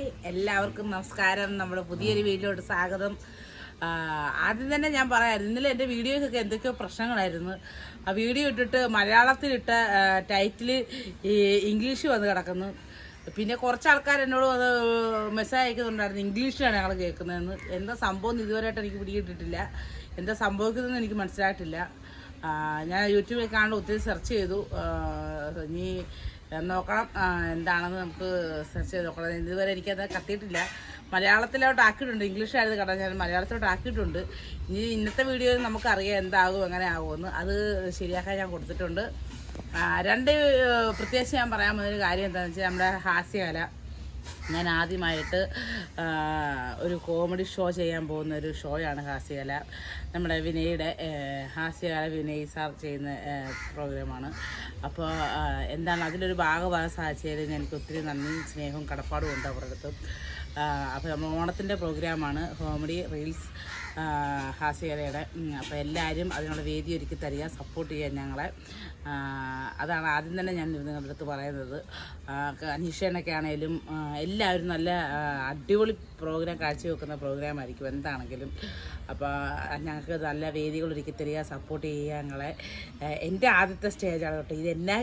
Hi എല്ലാവർക്കും നമസ്കാരം. നമ്മുടെ പുതിയൊരു വീഡിയോട്ട് സ്വാഗതം. ആദ്യം തന്നെ ഞാൻ പറയാമായിരുന്നു ഇന്നലെ എന്റെ വീഡിയോയ്ക്കൊക്കെ എന്തൊക്കെയോ പ്രശ്നങ്ങളായിരുന്നു. ആ വീഡിയോ ഇട്ടിട്ട് മലയാളത്തിലിട്ട ടൈറ്റിൽ ഇംഗ്ലീഷ് വന്ന് കിടക്കുന്നു. പിന്നെ കുറച്ച് ആൾക്കാർ എന്നോട് അത് മെസ്സേജ് അയക്കുന്നുണ്ടായിരുന്നു ഇംഗ്ലീഷിലാണ് ഞങ്ങൾ കേൾക്കുന്നതെന്ന്. എന്താ സംഭവം ഇതുവരെയായിട്ട് എനിക്ക് പിടികിട്ടിട്ടില്ല. എന്താ സംഭവിക്കുന്നതെന്ന് എനിക്ക് മനസ്സിലായിട്ടില്ല. ഞാൻ യൂട്യൂബിൽ കാണാൻ ഒത്തിരി സെർച്ച് ചെയ്തു. ഇനി നോക്കണം എന്താണെന്ന് നമുക്ക് സെർച്ച് ചെയ്ത് നോക്കണം ഇതുവരെ എനിക്കത് കത്തിയിട്ടില്ല. മലയാളത്തിലോട്ട് ആക്കിയിട്ടുണ്ട്. ഇംഗ്ലീഷായിരുന്നു കട ഞാൻ മലയാളത്തിലോട്ട് ആക്കിയിട്ടുണ്ട്. ഇനി ഇന്നത്തെ വീഡിയോയിൽ നമുക്കറിയാം എന്താകും എങ്ങനെ ആകുമെന്ന്. അത് ശരിയാക്കാൻ ഞാൻ കൊടുത്തിട്ടുണ്ട്. രണ്ട് പ്രത്യേകിച്ച് ഞാൻ പറയാൻ പോകുന്നൊരു കാര്യം എന്താണെന്ന് വെച്ചാൽ നമ്മുടെ ഹാസ്യകല. ഞാൻ ആദ്യമായിട്ട് ഒരു കോമഡി ഷോ ചെയ്യാൻ പോകുന്ന ഒരു ഷോയാണ് ഹാസ്യകല. നമ്മുടെ വിനയുടെ ഹാസ്യകല വിനയ് സാർ ചെയ്യുന്ന പ്രോഗ്രാമാണ് അപ്പോൾ എന്താണ് അതിലൊരു ഭാഗമാകാൻ സാധിച്ചത് എനിക്ക് ഒത്തിരി നന്ദിയും സ്നേഹവും കടപ്പാടും ഉണ്ട് അവരുടെ അടുത്ത്. അപ്പോൾ നമ്മൾ ഓണത്തിന്റെ പ്രോഗ്രാമാണ് കോമഡി റീൽസ് ഹാസ്യകലയുടെ അപ്പോൾ എല്ലാവരും അതിനുള്ള വേദി ഒരുക്കി തരിക സപ്പോർട്ട് ചെയ്യാൻ ഞങ്ങളെ. അതാണ് ആദ്യം തന്നെ ഞാൻ നിങ്ങളുടെ അടുത്ത് പറയുന്നത്. അനീഷേനൊക്കെ ആണെങ്കിലും എല്ലാവരും നല്ല അടിപൊളി പ്രോഗ്രാം കാഴ്ചവെക്കുന്ന പ്രോഗ്രാം ആയിരിക്കും. എന്താണെങ്കിലും അപ്പോൾ ഞങ്ങൾക്ക് നല്ല വേദികൾ ഒരുക്കി തരിക സപ്പോർട്ട് ചെയ്യുക ഞങ്ങളെ. എന്റെ ആദ്യത്തെ സ്റ്റേജാണ് കേട്ടോ. ഇത് എന്നാ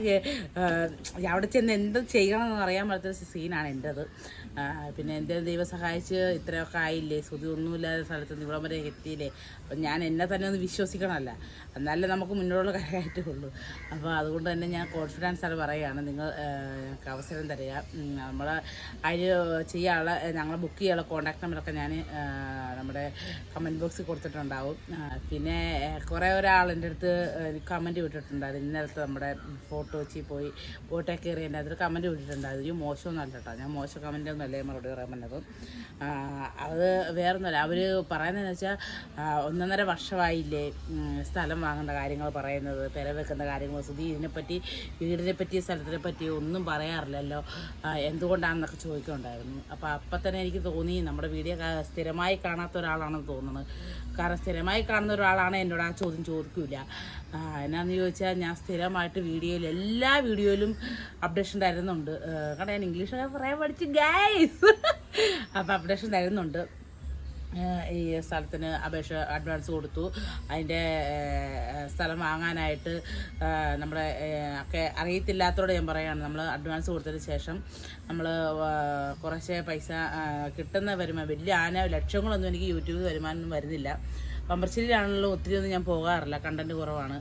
അവിടെ ചെന്ന് എന്ത് ചെയ്യണമെന്ന് അറിയാൻ പറ്റാത്ത സീനാണ് എന്റെത് പിന്നെ എന്റെ ദൈവം സഹായിച്ച് ഇത്രയൊക്കെ ആയില്ലേ? ശ്രുതി ഒന്നുമില്ലാത്ത സ്ഥലത്ത് ഇവിടം വരെ എത്തിയില്ലേ? അപ്പം ഞാൻ എന്നെ തന്നെ ഒന്ന് വിശ്വസിക്കണമല്ല. എന്നാലേ നമുക്ക് മുന്നോട്ടുള്ള കാര്യമായിട്ടുള്ളൂ. അപ്പോൾ അതുകൊണ്ട് തന്നെ ഞാൻ കോൺഫിഡൻസ് ആണ് പറയുകയാണ്. നിങ്ങൾ ഞങ്ങൾക്ക് അവസരം തരിക. നമ്മൾ അതിൽ ചെയ്യാനുള്ള ഞങ്ങളെ ബുക്ക് ചെയ്യാനുള്ള കോൺടാക്ട് നമ്പറൊക്കെ ഞാൻ നമ്മുടെ കമന്റ് ബോക്സിൽ കൊടുത്തിട്ടുണ്ടാവും. പിന്നെ കുറേ ഒരാളിന്റെ അടുത്ത് കമന്റ് വിട്ടിട്ടുണ്ടായിരുന്നു. ഇന്നലത്തെ നമ്മുടെ ഫോട്ടോ വെച്ചിൽ പോയി ഫോട്ടോ കയറി എന്റെ അതിൽ കമന്റ് വിട്ടിട്ടുണ്ടായിരുന്നു. ഈ മോശമൊന്നും അല്ല കേട്ടോ. ഞാൻ മോശം കമന്റ് ഒന്നും അല്ലേ മറുപടി പറയാൻ പറ്റത് അത് വേറൊന്നുമല്ല. അവർ പറയുന്നതെന്ന് വെച്ചാൽ ഒന്നൊന്നര വർഷമായില്ലേ സ്ഥലം വാങ്ങേണ്ട കാര്യങ്ങൾ പറയുന്നത് പെര വെക്കുന്ന കാര്യങ്ങൾ സ്ഥിതി ഇതിനെപ്പറ്റി വീടിനെ പറ്റി സ്ഥലത്തിനെ പറ്റി ഒന്നും പറയാറില്ലല്ലോ. എന്തുകൊണ്ടാണെന്നൊക്കെ ചോദിക്കുന്നുണ്ടായിരുന്നു. അപ്പോൾ അപ്പം തന്നെ എനിക്ക് തോന്നി നമ്മുടെ വീഡിയോ സ്ഥിരമായി കാണാത്ത ഒരാളാണെന്ന് തോന്നുന്നത്. കാരണം സ്ഥിരമായി കാണുന്ന ഒരാളാണ് എന്നോട് ആ ചോദ്യം ചോദിക്കില്ല എന്നാന്ന് ചോദിച്ചാൽ ഞാൻ സ്ഥിരമായിട്ട് വീഡിയോയിൽ എല്ലാ വീഡിയോയിലും അപ്ഡേഷൻ തരുന്നുണ്ട്. കാരണം ഞാൻ ഇംഗ്ലീഷൊക്കെ പറയാൻ പഠിച്ച് ഗൈസ് അപ്പോൾ അപ്ഡേഷൻ തരുന്നുണ്ട്. ഈ സ്ഥലത്തിന് അപേക്ഷ അഡ്വാൻസ് കൊടുത്തു. അതിന്റെ സ്ഥലം വാങ്ങാനായിട്ട് നമ്മുടെ ഒക്കെ അറിയത്തില്ലാത്തതോടെ ഞാൻ പറയുകയാണ് നമ്മൾ അഡ്വാൻസ് കൊടുത്തതിന് ശേഷം നമ്മൾ കുറച്ച് പൈസ കിട്ടുന്ന വരുമാനം വലിയ ആന ലക്ഷങ്ങളൊന്നും എനിക്ക് യൂട്യൂബിൽ വരുമാനം വരുന്നില്ല. പമ്പർശ്ശേരിയിലാണല്ലോ ഒത്തിരി ഒന്നും ഞാൻ പോകാറില്ല. കണ്ടന്റ് കുറവാണ്.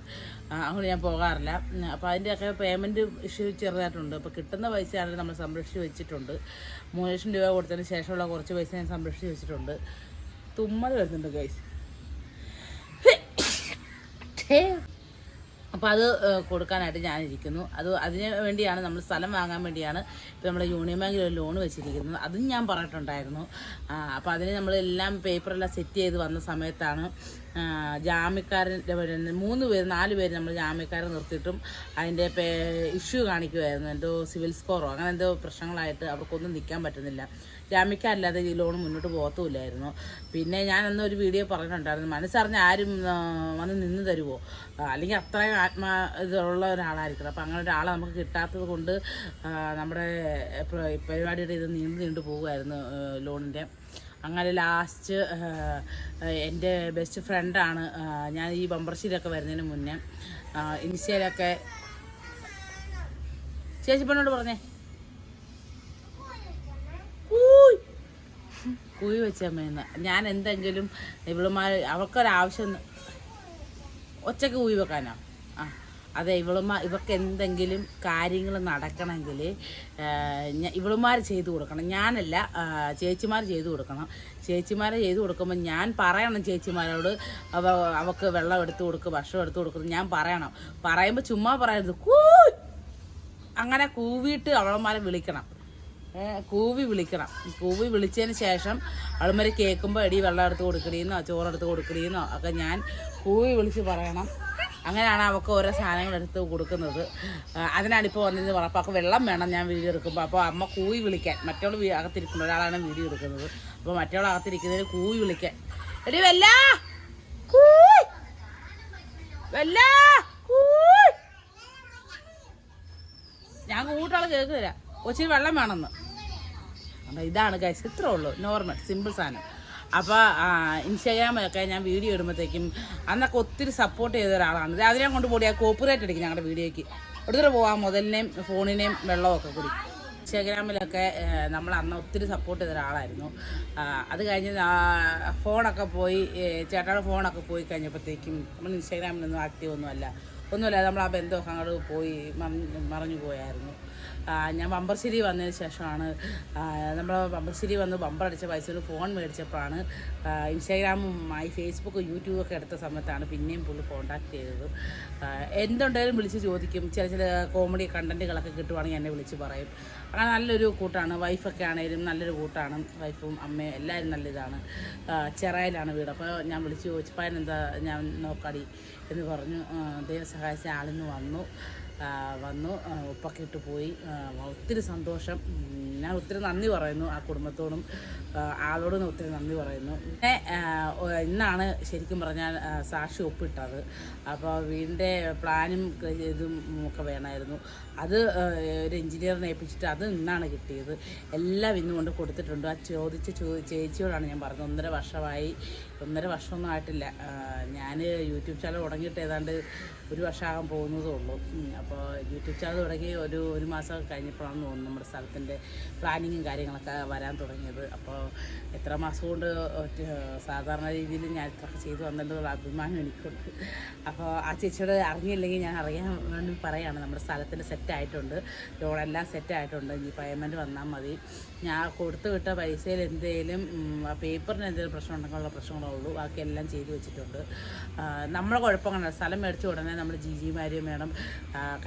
അങ്ങോട്ട് ഞാൻ പോകാറില്ല. അപ്പോൾ അതിന്റെയൊക്കെ പേയ്മെന്റ് ഇഷ്യൂ ചെറുതായിട്ടുണ്ട്. അപ്പോൾ കിട്ടുന്ന പൈസയാണ് നമ്മൾ സംരക്ഷിച്ച് വെച്ചിട്ടുണ്ട്. മൂന്ന് ലക്ഷം രൂപ കൊടുത്തതിന് ശേഷമുള്ള കുറച്ച് പൈസ ഞാൻ സംരക്ഷിച്ച് വെച്ചിട്ടുണ്ട്. തുമ്മൽ വരുന്നുണ്ട് ഗൈസ് അപ്പോൾ അത് കൊടുക്കാനായിട്ട് ഞാനിരിക്കുന്നു. അത് അതിന് വേണ്ടിയാണ് നമ്മൾ സ്ഥലം വാങ്ങാൻ വേണ്ടിയാണ് ഇപ്പോൾ നമ്മുടെ യൂണിയൻ ബാങ്കിൽ ഒരു ലോൺ വെച്ചിരിക്കുന്നത്. അതും ഞാൻ പറഞ്ഞിട്ടുണ്ടായിരുന്നു. അപ്പോൾ അതിന് നമ്മളെല്ലാം പേപ്പറെല്ലാം സെറ്റ് ചെയ്ത് വന്ന സമയത്താണ് ജാമ്യക്കാരന്റെ മൂന്ന് പേര് നാല് പേര് നമ്മൾ ജാമ്യക്കാരെ നിർത്തിയിട്ടും അതിന്റെ പേ ഇഷ്യൂ കാണിക്കുമായിരുന്നു എന്തോ സിവിൽ സ്കോറോ അങ്ങനെ എന്തോ പ്രശ്നങ്ങളായിട്ട് അവർക്കൊന്നും നിൽക്കാൻ പറ്റുന്നില്ല. ജാമ്യക്കാരില്ലാതെ ഈ ലോൺ മുന്നോട്ട് പോകത്തുമില്ലായിരുന്നു. പിന്നെ ഞാൻ അന്ന് ഒരു വീഡിയോ പറഞ്ഞിട്ടുണ്ടായിരുന്നു. മനസ്സറിഞ്ഞ ആരും വന്ന് നിന്ന് തരുമോ അല്ലെങ്കിൽ അത്രയും ആത്മാ ഇതുള്ള ഒരാളായിരിക്കണം. അപ്പം അങ്ങനെ ഒരാളെ നമുക്ക് കിട്ടാത്തത് കൊണ്ട് നമ്മുടെ പ്ര- പരിപാടിയുടെ ഇത് നീണ്ടു നീണ്ടു പോകുമായിരുന്നു ലോണിന്റെ അങ്ങനെ ലാസ്റ്റ് എന്റെ ബെസ്റ്റ് ഫ്രണ്ടാണ് ഞാൻ ഈ ബമ്പർശ്ശേരിയൊക്കെ വരുന്നതിന് മുന്നേ. ഇൻസ്റ്റയിലൊക്കെ പെണ്ണോട് പറഞ്ഞേ? കുഴി വെച്ചമ്മയെന്ന് ഞാൻ എന്തെങ്കിലും ഇവളുമാർ അവൾക്കൊരാവശ്യം ഒച്ചക്ക് കുഴി വെക്കാനോ? ആ. അതെ ഇവളുമാർ ഇവർക്ക് എന്തെങ്കിലും കാര്യങ്ങൾ നടക്കണമെങ്കിൽ ഇവളുമാർ ചെയ്തു കൊടുക്കണം. ഞാനല്ല ചേച്ചിമാർ ചെയ്തു കൊടുക്കണം. ചേച്ചിമാരെ ചെയ്തു കൊടുക്കുമ്പോൾ ഞാൻ പറയണം ചേച്ചിമാരോട് അവ അവൾക്ക് വെള്ളം എടുത്തു കൊടുക്കുക ഭക്ഷണം എടുത്തു കൊടുക്കുന്നത് ഞാൻ പറയണം. പറയുമ്പോൾ ചുമ്മാ പറയരുത്. കൂ അങ്ങനെ കൂവിയിട്ട് അവളന്മാരെ വിളിക്കണം. കൂവി വിളിക്കണം. കൂവി വിളിച്ചതിന് ശേഷം അവളുമാരെ കേൾക്കുമ്പോൾ എടി വെള്ളം എടുത്ത് കൊടുക്കണീന്നോ ചോറെടുത്ത് കൊടുക്കണീന്നോ ഒക്കെ ഞാൻ കൂവി വിളിച്ച് പറയണം. അങ്ങനെയാണ് അവൾക്ക് ഓരോ സാധനങ്ങൾ എടുത്ത് കൊടുക്കുന്നത്. അതിനാണ് ഇപ്പോൾ വന്നത് പറയാം അപ്പോൾ വെള്ളം വേണം ഞാൻ വീഡിയോ എടുക്കുമ്പോൾ അപ്പോൾ അമ്മ കൂവി വിളിക്കാൻ. മറ്റവൾ അകത്തിരിക്കുന്ന ഒരാളാണ് വീഡിയോ എടുക്കുന്നത്. അപ്പോൾ മറ്റവൾ അകത്തിരിക്കുന്നതിന് കൂവി വിളിക്കാൻ. എടി വല്ല! വല്ല! ഞാൻ കൂട്ടാളെ കേൾക്കുന്നില്ല. കൊച്ചിന് വെള്ളം വേണമെന്ന്. അപ്പം ഇതാണ് ഗൈസ് ഇത്രേ ഉള്ളൂ. നോർമൽ സിമ്പിൾ സാധനം. അപ്പോൾ ഇൻസ്റ്റാഗ്രാമിലൊക്കെ ഞാൻ വീഡിയോ ഇടുമ്പോഴത്തേക്കും അന്നൊക്കെ ഒത്തിരി സപ്പോർട്ട് ചെയ്ത ഒരാളാണ്. അതിനെ കൊണ്ട് കൂടി ആ കോപ്പറേറ്റ് അടിക്കും ഞങ്ങളുടെ വീഡിയോയ്ക്ക്. എടുത്തിട്ട് പോവാം മുതലിനെയും ഫോണിനെയും വെള്ളമൊക്കെ കൂടി. ഇൻസ്റ്റാഗ്രാമിലൊക്കെ നമ്മൾ അന്ന് ഒത്തിരി സപ്പോർട്ട് ചെയ്ത ഒരാളായിരുന്നു. അത് കഴിഞ്ഞ് ഫോണൊക്കെ പോയി ചേട്ടായുടെ ഫോണൊക്കെ പോയി കഴിഞ്ഞപ്പോഴത്തേക്കും നമ്മൾ ഇൻസ്റ്റാഗ്രാമിലൊന്നും ആക്റ്റീവ് ഒന്നുമല്ല. ഒന്നുമില്ല നമ്മൾ ആ ബന്ധമൊക്കെ അങ്ങോട്ട് പോയി മറിഞ്ഞു പോയായിരുന്നു. ഞാൻ ബമ്പർശ്ശേരി വന്നതിന് ശേഷമാണ് നമ്മൾ ബമ്പർശ്ശേരി വന്ന് ബമ്പർ അടിച്ച പൈസ ഫോൺ മേടിച്ചപ്പോഴാണ് ആ, ഇൻസ്റ്റാഗ്രാമും ആയി ഫേസ്ബുക്കും യൂട്യൂബും ഒക്കെ എടുത്ത സമയത്താണ് പിന്നെയും പുള്ളി കോണ്ടാക്ട് ചെയ്തത്. എന്തുണ്ടെങ്കിലും വിളിച്ച് ചോദിക്കും ചില ചില കോമഡി കണ്ടന്റുകളൊക്കെ കിട്ടുവാണെങ്കിൽ എന്നെ വിളിച്ച് പറയും. അങ്ങനെ നല്ലൊരു കൂട്ടാണ് വൈഫൊക്കെ ആണെങ്കിലും നല്ലൊരു കൂട്ടാണ്. വൈഫും അമ്മയും എല്ലാവരും നല്ല ഇതാണ്. വീട്. അപ്പോൾ ഞാൻ വിളിച്ച് ചോദിച്ചപ്പോൾ എന്താ ഞാൻ നോക്കാടി എന്ന് പറഞ്ഞു. ദൈവം സഹായിച്ച ആളിന്ന് വന്നു. വന്നു. ഉപ്പൊക്കെ ഇട്ട് പോയി. ഒത്തിരി സന്തോഷം. ഞാൻ ഒത്തിരി നന്ദി പറയുന്നു ആ കുടുംബത്തോടും. ആളോടും ഒത്തിരി നന്ദി പറയുന്നു. പിന്നെ ഇന്നാണ് ശരിക്കും പറഞ്ഞാൽ സാക്ഷി ഒപ്പിട്ടത്. അപ്പോൾ വീടിന്റെ പ്ലാനും ഇതും ഒക്കെ വേണമായിരുന്നു. അത് ഒരു എഞ്ചിനീയറിനെ ഏൽപ്പിച്ചിട്ട് അത് ഇന്നാണ് കിട്ടിയത്. എല്ലാം ഇന്നുകൊണ്ട് കൊടുത്തിട്ടുണ്ട്. ആ ചോദിച്ച ചോ ചേച്ചിയോടാണ് ഞാൻ പറഞ്ഞത്. ഒന്നര വർഷമായി ഒന്നര വർഷമൊന്നും ആയിട്ടില്ല. ഞാൻ യൂട്യൂബ് ചാനൽ തുടങ്ങിയിട്ട് ഏതാണ്ട് ഒരു വർഷമാകാൻ പോകുന്നതേ ഉള്ളൂ. അപ്പോൾ യൂട്യൂബ് ചാനൽ തുടങ്ങി ഒരു ഒരു മാസം കഴിഞ്ഞപ്പോഴാണ് തോന്നുന്നു നമ്മുടെ സ്ഥലത്തിന്റെ പ്ലാനിങ്ങും കാര്യങ്ങളൊക്കെ വരാൻ തുടങ്ങിയത്. അപ്പോൾ എത്ര മാസം കൊണ്ട് സാധാരണ രീതിയിൽ ഞാൻ ഇത്രയൊക്കെ ചെയ്തു വന്നതിന്റെ അഭിമാനം എനിക്കുണ്ട്. അപ്പോൾ ആ ചേച്ചിയോട് അറിഞ്ഞില്ലെങ്കിൽ ഞാൻ അറിയാൻ വേണ്ടി പറയാണ്. നമ്മുടെ സ്ഥലത്തിന്റെ സെറ്റായിട്ടുണ്ട് ലോണെല്ലാം സെറ്റായിട്ടുണ്ട് ഇനി പേയ്മെന്റ് വന്നാൽ മതി. ഞാൻ കൊടുത്തു വിട്ട പൈസയിൽ എന്തെങ്കിലും പേപ്പറിന് എന്തെങ്കിലും പ്രശ്നം ഉണ്ടെങ്കിലുള്ള പ്രശ്നങ്ങളേ ഉള്ളൂ ബാക്കിയെല്ലാം ചെയ്തു വെച്ചിട്ടുണ്ട്. നമ്മളെ കുഴപ്പങ്ങളല്ല. സ്ഥലം മേടിച്ച ഉടനെ നമ്മൾ ജി ജിമാരും വേണം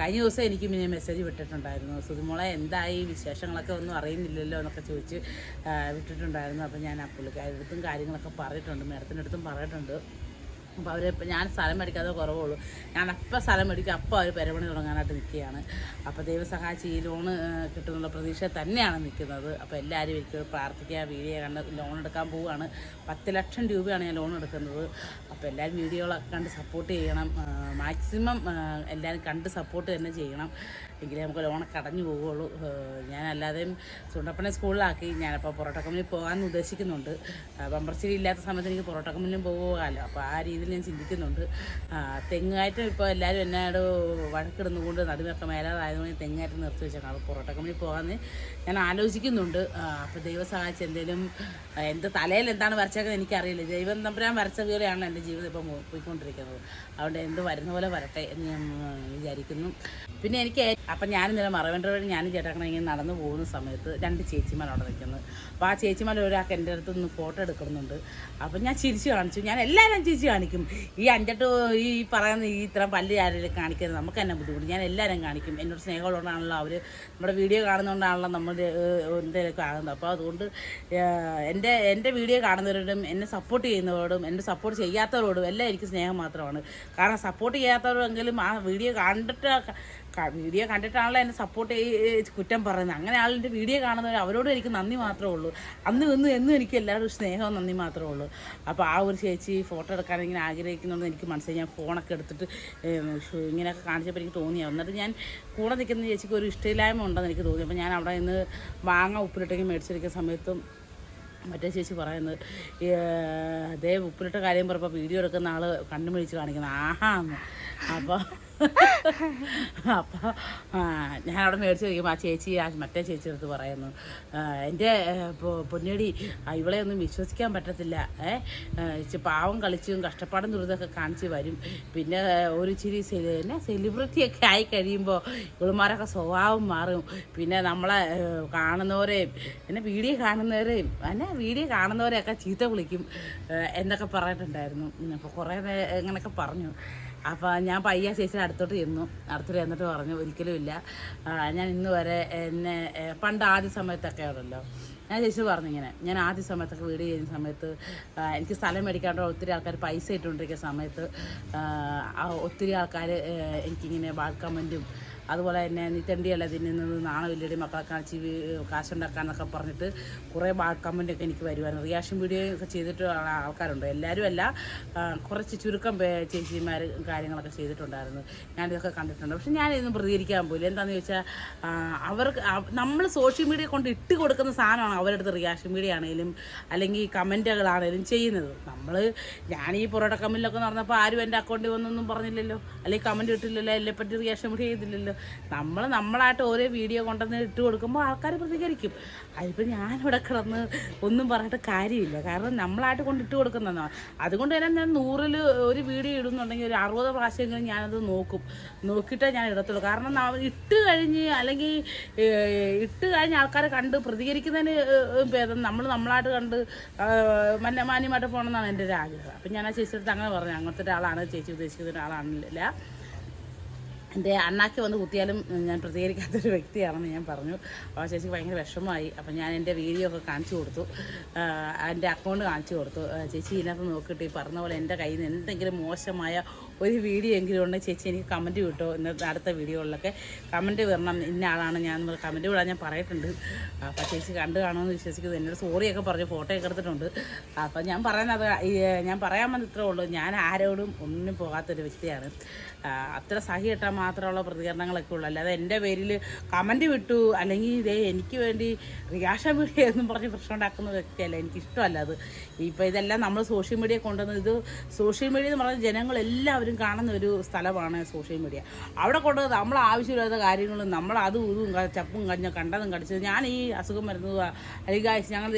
കഴിഞ്ഞ ദിവസം എനിക്ക് പിന്നെ മെസ്സേജ് വിട്ടിട്ടുണ്ടായിരുന്നു. സുധിമോളെ എന്തായി വിശേഷങ്ങളൊക്കെ ഒന്നും അറിയുന്നില്ലല്ലോ എന്നൊക്കെ ചോദിച്ച് വിട്ടിട്ടുണ്ടായിരുന്നു. അപ്പോൾ ഞാൻ ആ പുള്ളിക്കാരടുത്തും കാര്യങ്ങളൊക്കെ പറഞ്ഞിട്ടുണ്ട്. മേഡത്തിന്റെ അടുത്തും പറഞ്ഞിട്ടുണ്ട്. അപ്പോൾ അവർ ഞാൻ സ്ഥലം മേടിക്കാതെ കുറവുള്ളൂ. ഞാൻ അപ്പം സ്ഥലം മേടിക്കും അപ്പം അവർ പെരപണി തുടങ്ങാനായിട്ട് നിൽക്കുകയാണ്. അപ്പോൾ ദൈവം സഹായിച്ച് ഈ ലോണ് കിട്ടുന്നുള്ള പ്രതീക്ഷ തന്നെയാണ് നിൽക്കുന്നത്. അപ്പോൾ എല്ലാവരും എനിക്ക് പ്രാർത്ഥിക്കുക വീഡിയോ കണ്ട് ലോൺ എടുക്കാൻ പോവുകയാണ്. പത്ത് ലക്ഷം രൂപയാണ് ഞാൻ ലോൺ എടുക്കുന്നത്. അപ്പോൾ എല്ലാവരും വീഡിയോകളൊക്കെ കണ്ട് സപ്പോർട്ട് ചെയ്യണം. മാക്സിമം എല്ലാവരും കണ്ട് സപ്പോർട്ട് തന്നെ ചെയ്യണം. എങ്കിലേ നമുക്ക് ലോണൊക്കെ കടഞ്ഞു പോവുകയുള്ളൂ. ഞാനല്ലാതെയും സുണ്ടപ്പനെ സ്കൂളിലാക്കി. ഞാനപ്പോൾ പൊറോട്ട കമ്പനി പോകാമെന്ന് ഉദ്ദേശിക്കുന്നുണ്ട്. ആ, ഇല്ലാത്ത സമയത്ത് എനിക്ക് പൊറോട്ട കമ്പനിയിലും പോകാമല്ലോ അപ്പോൾ ആ രീതിയിൽ ഞാൻ ചിന്തിക്കുന്നുണ്ട്. തെങ്ങായിട്ട് ഇപ്പോൾ എല്ലാവരും എന്നോട് വഴക്കിടുന്നുകൊണ്ട് നടുവൊക്കെ മേലാതായതുകൊണ്ട് തെങ്ങായിട്ട് നിർത്തി വെച്ചേക്കാം അപ്പോൾ പൊറോട്ട കമ്പനി പോകാമെന്ന് ഞാൻ ആലോചിക്കുന്നുണ്ട്. അപ്പോൾ ദൈവം സഹായിച്ച് എന്തെങ്കിലും എന്റെ തലയിൽ എന്താണ് വരച്ചേക്കുന്നത് എനിക്കറിയില്ല. ദൈവം നമ്പരാൻ വരച്ച പോലെയാണ് എന്റെ ജീവിതം ഇപ്പം പോയിക്കൊണ്ടിരിക്കുന്നത്. അതുകൊണ്ട് എന്ത് വരുന്ന പോലെ വരട്ടെ എന്ന് ഞാൻ വിചാരിക്കുന്നു. പിന്നെ എനിക്ക് അപ്പം ഞാൻ ഇന്നലെ മറവേണ്ട വഴി ഞാനും ചേട്ടാക്കണം ഇങ്ങനെ നടന്നു പോകുന്ന സമയത്ത് രണ്ട് ചേച്ചിമാർ അവിടെ നിൽക്കുന്നത് അപ്പോൾ ആ ചേച്ചിമാർ ഒരാൾക്ക് എന്റെ അടുത്ത് നിന്ന് ഫോട്ടോ എടുക്കുന്നുണ്ട്. അപ്പം ഞാൻ ചിരിച്ചു കാണിച്ചു. ഞാൻ എല്ലാവരും ചിരിച്ചു കാണിക്കും. ഈ അഞ്ചെട്ട് ഈ പറയുന്ന ഈ ഇത്ര പല്ല് ആരെങ്കിലും കാണിക്കരുത്. നമുക്ക് തന്നെ ബുദ്ധിമുട്ട്. ഞാൻ എല്ലാവരും കാണിക്കും. എന്നോട് സ്നേഹമുള്ളതുകൊണ്ടാണല്ലോ അവർ നമ്മുടെ വീഡിയോ കാണുന്നതുകൊണ്ടാണല്ലോ നമ്മൾ എന്തെങ്കിലുമൊക്കെ ആകുന്നത്. അപ്പോൾ അതുകൊണ്ട് എന്റെ എന്റെ വീഡിയോ കാണുന്നവരോടും എന്നെ സപ്പോർട്ട് ചെയ്യുന്നവരോടും എന്നെ സപ്പോർട്ട് ചെയ്യാത്തവരോടും എല്ലാം എനിക്ക് സ്നേഹം മാത്രമാണ്. കാരണം സപ്പോർട്ട് ചെയ്യാത്തവരെങ്കിലും ആ വീഡിയോ കണ്ടിട്ട് വീഡിയോ കണ്ടിട്ടാണല്ലോ എന്നെ സപ്പോർട്ട് കുറ്റം പറയുന്നത്. അങ്ങനെ ആളിന്റെ വീഡിയോ കാണുന്നവർ അവരോട് എനിക്ക് നന്ദി മാത്രമേ ഉള്ളൂ. അന്ന് ഇന്നും എന്നും എനിക്ക് എല്ലാവരും സ്നേഹവും നന്ദി മാത്രമേ ഉള്ളൂ. അപ്പോൾ ആ ഒരു ചേച്ചി ഫോട്ടോ എടുക്കാൻ ഇങ്ങനെ ആഗ്രഹിക്കുന്നുണ്ട്. എനിക്ക് മനസ്സിലായി ഞാൻ ഫോണൊക്കെ എടുത്തിട്ട് ഇങ്ങനെയൊക്കെ കാണിച്ചപ്പോൾ എനിക്ക് തോന്നി എന്നിട്ട് ഞാൻ കൂടെ നിൽക്കുന്ന ചേച്ചിക്ക് ഒരു ഇഷ്ടമില്ലായ്മ ഉണ്ടെന്ന് എനിക്ക് തോന്നി. അപ്പോൾ ഞാൻ അവിടെ നിന്ന് മാങ്ങ ഉപ്പിലിട്ടെങ്കിൽ മേടിച്ചിരിക്കുന്ന സമയത്തും മറ്റേ ചേച്ചി പറയുന്നത് അതേ ഉപ്പിലിട്ട കാര്യം പറഞ്ഞപ്പോൾ വീഡിയോ എടുക്കുന്ന ആൾ കണ്ണു മേടിച്ച് കാണിക്കുന്നത് ആഹാന്ന് അപ്പോൾ അപ്പോൾ അവിടെ മേടിച്ച് കഴിക്കുമ്പോൾ ആ ചേച്ചി ആ മറ്റേ ചേച്ചി അടുത്ത് പറയുന്നു. "ആ, എന്റെ പൊന്നേടി ഇവളെ ഒന്നും വിശ്വസിക്കാൻ പറ്റത്തില്ല. ഏഹ് പാവം കളിച്ചും കഷ്ടപ്പാടും ദുരിതമൊക്കെ കാണിച്ച് വരും. പിന്നെ ഒരു സെ- എന്നാ സെലിബ്രിറ്റിയൊക്കെ ആയി കഴിയുമ്പോൾ ഇവളുമാരൊക്കെ സ്വഭാവം മാറും. പിന്നെ നമ്മളെ കാണുന്നവരെയും പിന്നെ വീഡിയോ കാണുന്നവരെയും എന്നാ വീഡിയോ കാണുന്നവരെയൊക്കെ ചീത്ത വിളിക്കും എന്നൊക്കെ പറഞ്ഞിട്ടുണ്ടായിരുന്നു. അപ്പോൾ കുറേ ഇങ്ങനെയൊക്കെ പറഞ്ഞു. അപ്പോൾ ഞാൻ പയ്യ ചേച്ചിയുടെ അടുത്തോട്ട് ചെന്നു. അടുത്തോട്ട് ചെന്നിട്ട് പറഞ്ഞു ഒരിക്കലും ഇല്ല. ഞാൻ ഇന്ന് വരെ എന്നെ പണ്ട് ആദ്യ സമയത്തൊക്കെ ഉണ്ടല്ലോ ഞാൻ ചേച്ചി പറഞ്ഞു ഇങ്ങനെ ഞാൻ ആദ്യ സമയത്തൊക്കെ വീട് ചെയ്യുന്ന സമയത്ത് എനിക്ക് സ്ഥലം മേടിക്കാണ്ട് ഒത്തിരി ആൾക്കാർ പൈസ ഇട്ടുകൊണ്ടിരിക്കുന്ന സമയത്ത് ഒത്തിരി ആൾക്കാർ എനിക്കിങ്ങനെ കമന്റും അതുപോലെ തന്നെ നീ തെണ്ടിയല്ല തിന്നുന്നത് നാണമില്ലടി മക്കളെ കാണിച്ച് കാശുണ്ടാക്കാന്നൊക്കെ പറഞ്ഞിട്ട് കുറേ ബാഡ് കമന്റൊക്കെ എനിക്ക് വരുമായിരുന്നു റിയാക്ഷൻ വീഡിയോ ഒക്കെ ചെയ്തിട്ട് ആൾക്കാരുണ്ട്. എല്ലാവരും അല്ല കുറച്ച് ചുരുക്കം ചേച്ചിമാർ കാര്യങ്ങളൊക്കെ ചെയ്തിട്ടുണ്ടായിരുന്നു. ഞാനിതൊക്കെ കണ്ടിട്ടുണ്ട്. പക്ഷെ ഞാനിതൊന്നും പ്രതികരിക്കാൻ പോയില്ല. എന്താണെന്ന് ചോദിച്ചാൽ അവർക്ക് നമ്മൾ സോഷ്യൽ മീഡിയ കൊണ്ട് ഇട്ട് കൊടുക്കുന്ന സാധനമാണ് അവരെടുത്ത് റിയാക്ഷൻ മീഡിയ ആണെങ്കിലും അല്ലെങ്കിൽ കമന്റുകളാണെങ്കിലും ചെയ്യുന്നത്. നമ്മൾ ഞാൻ ഈ പൊറോട്ട കമ്മിലൊക്കെ നടന്നപ്പോൾ ആരും എന്റെ അക്കൗണ്ടിൽ വന്നൊന്നും പറഞ്ഞില്ലല്ലോ. അല്ലെങ്കിൽ കമന്റ് ഇട്ടില്ലല്ലോ. എന്നെ പറ്റി റിയാക്ഷൻ മീഡിയ ചെയ്തില്ലല്ലോ. നമ്മൾ നമ്മളായിട്ട് ഓരോ വീഡിയോ കൊണ്ടുവന്ന് ഇട്ട് കൊടുക്കുമ്പോൾ ആൾക്കാർ പ്രതികരിക്കും. അതിപ്പോൾ ഞാനിവിടെ കിടന്ന് ഒന്നും പറഞ്ഞിട്ട് കാര്യമില്ല. കാരണം നമ്മളായിട്ട് കൊണ്ട് ഇട്ട് കൊടുക്കുന്നതാണ് അതുകൊണ്ട് തന്നെ ഞാൻ നൂറിൽ ഒരു വീഡിയോ ഇടുന്നുണ്ടെങ്കിൽ ഒരു അറുപത് പ്രാവശ്യമെങ്കിലും ഞാനത് നോക്കും. നോക്കിയിട്ടേ ഞാൻ ഇടത്തുള്ളൂ. കാരണം ഇട്ട് കഴിഞ്ഞ് അല്ലെങ്കിൽ ഇട്ട് കഴിഞ്ഞ് ആൾക്കാരെ കണ്ട് പ്രതികരിക്കുന്നതിന് ഭേദം നമ്മൾ നമ്മളായിട്ട് കണ്ട് മന്ന മാന്യമായിട്ട് പോകണമെന്നാണ് എന്റെ ഒരു ആഗ്രഹം അപ്പം ഞാൻ ആ ചേച്ചിയുടെ അങ്ങനെ പറഞ്ഞു. അങ്ങനത്തെ ഒരാളാണ് ചേച്ചി ഉദ്ദേശിക്കുന്ന ഒരാളാണില്ല എന്റെ അണ്ണാക്കി വന്ന് കുത്തിയാലും ഞാൻ പ്രതികരിക്കാത്തൊരു വ്യക്തിയാണെന്ന് ഞാൻ പറഞ്ഞു. അപ്പോൾ ചേച്ചിക്ക് ഭയങ്കര വിഷമമായി. അപ്പോൾ ഞാൻ എന്റെ വീഡിയോ ഒക്കെ കാണിച്ചു കൊടുത്തു. എന്റെ അക്കൗണ്ട് കാണിച്ചു കൊടുത്തു. ചേച്ചി ഇതിനകത്ത് നോക്കിയിട്ട് ഈ പറഞ്ഞ പോലെ എന്റെ കയ്യിൽ നിന്ന് എന്തെങ്കിലും മോശമായ ഒരു വീഡിയോ എങ്കിലും ഉണ്ടെങ്കിൽ ചേച്ചി എനിക്ക് കമന്റ് കിട്ടോ ഇന്നത്തെ അടുത്ത വീഡിയോകളിലൊക്കെ കമന്റ് വരണം. ഇന്ന ആളാണ് ഞാൻ കമന്റ് വിടാൻ ഞാൻ പറയിട്ടുണ്ട്. അപ്പോൾ ചേച്ചി കണ്ടു കാണുമെന്ന് വിശ്വസിക്കുന്നു. എന്നോട് സോറിയൊക്കെ പറഞ്ഞ് ഫോട്ടോ ഒക്കെ എടുത്തിട്ടുണ്ട്. അപ്പോൾ ഞാൻ പറയുന്നത് ഞാൻ പറയാൻ വന്നത് ഇത്രേ ഉള്ളൂ. ഞാൻ ആരോടും ഒന്നും പോകാത്തൊരു വ്യക്തിയാണ്. അത്ര സഹി കിട്ടാൻ മാത്രമുള്ള പ്രതികരണങ്ങളൊക്കെ ഉള്ളൂ. അല്ലാതെ എന്റെ പേരിൽ കമന്റ് വിട്ടു. അല്ലെങ്കിൽ ഇതേ എനിക്ക് വേണ്ടി റിയാക്ഷൻ വീഡിയോ എന്നും പറഞ്ഞ് പ്രശ്നം ഉണ്ടാക്കുന്ന വ്യക്തിയല്ല. എനിക്കിഷ്ടമല്ല അത്. ഇപ്പോൾ ഇതെല്ലാം നമ്മൾ സോഷ്യൽ മീഡിയ കൊണ്ടുവന്നത് ഇത് സോഷ്യൽ മീഡിയ എന്ന് പറഞ്ഞാൽ ജനങ്ങളെല്ലാവരും കാണുന്ന ഒരു സ്ഥലമാണ് സോഷ്യൽ മീഡിയ അവിടെ കൊണ്ട് നമ്മൾ ആവശ്യമില്ലാത്ത കാര്യങ്ങളും നമ്മൾ അതും ഇതും ചപ്പും കഞ്ഞ കണ്ടതും കടിച്ചത് ഞാൻ ഈ അസുഖം വരുന്നത് അല്ലെങ്കിൽ ഞങ്ങൾ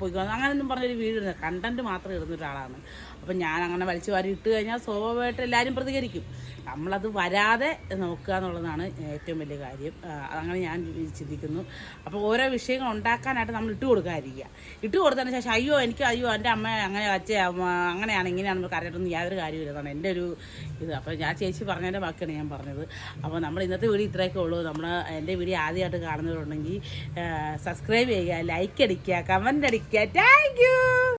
പോയിക്കോ അങ്ങനെയൊന്നും പറഞ്ഞൊരു വീഡിയോ കണ്ടന്റ് മാത്രം ഇടുന്ന ഒരാളാണ്. അപ്പം ഞാൻ അങ്ങനെ വലിച്ചു വാരി ഇട്ട് കഴിഞ്ഞാൽ സ്വാഭാവികമായിട്ട് എല്ലാവരും പ്രതികരിക്കും. നമ്മളത് വരാതെ നോക്കുക എന്നുള്ളതാണ് ഏറ്റവും വലിയ കാര്യം. അതങ്ങനെ ഞാൻ ചിന്തിക്കുന്നു. അപ്പോൾ ഓരോ വിഷയങ്ങൾ ഉണ്ടാക്കാനായിട്ട് നമ്മൾ ഇട്ട് കൊടുക്കാതിരിക്കുക. ഇട്ട് കൊടുത്തതിന് ശേഷം അയ്യോ എനിക്ക് അയ്യോ എന്റെ അമ്മ അങ്ങനെ അച്ഛ അങ്ങനെയാണ് ഇങ്ങനെയാണ് നമ്മൾ കരയിട്ടൊന്നും യാതൊരു കാര്യമില്ല എന്നാണ് എന്റെ ഒരു ഇത്. അപ്പോൾ ഞാൻ ചേച്ചി പറഞ്ഞതിന്റെ ബാക്കിയാണ് ഞാൻ പറഞ്ഞത്. അപ്പോൾ നമ്മൾ ഇന്നത്തെ വീഡിയോ ഇത്രയൊക്കെ ഉള്ളൂ. നമ്മൾ എന്റെ വീഡിയോ ആദ്യമായിട്ട് കാണുന്നവരുണ്ടെങ്കിൽ സബ്സ്ക്രൈബ് ചെയ്യുക ലൈക്ക് അടിക്കുക കമന്റ് അടിക്കുക. താങ്ക്